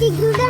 Did you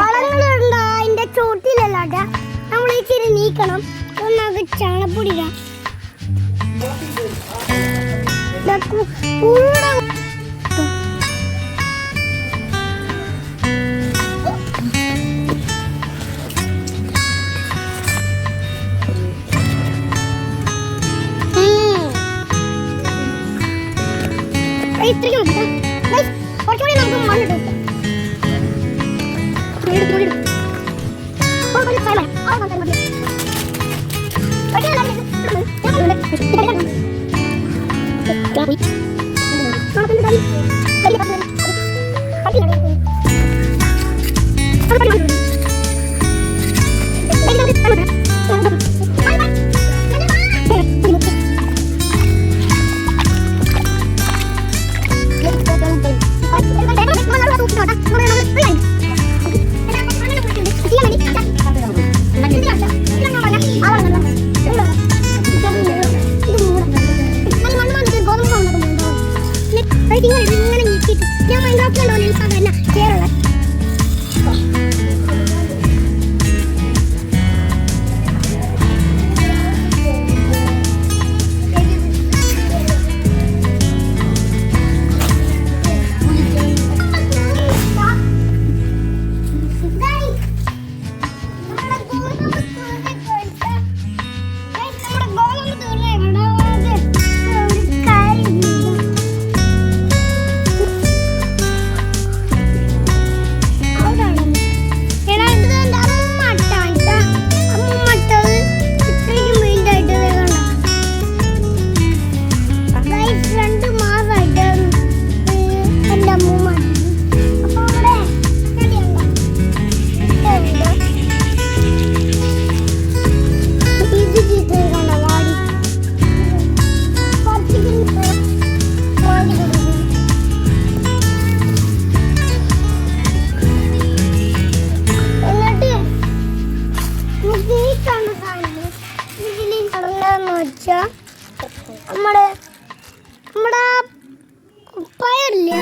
വളങ്ങളുണ്ടോ? അതിന്റെ ചോട്ടിലല്ലാട്ട നമ്മൾ ഇച്ചിരി നീക്കണം. നമുക്ക് ചാണപ്പൊടി ഇടാം ഇത്രയും Thank you. 欢迎订阅。വെച്ചാൽ നമ്മുടെ നമ്മുടെ പയറില്ലേ?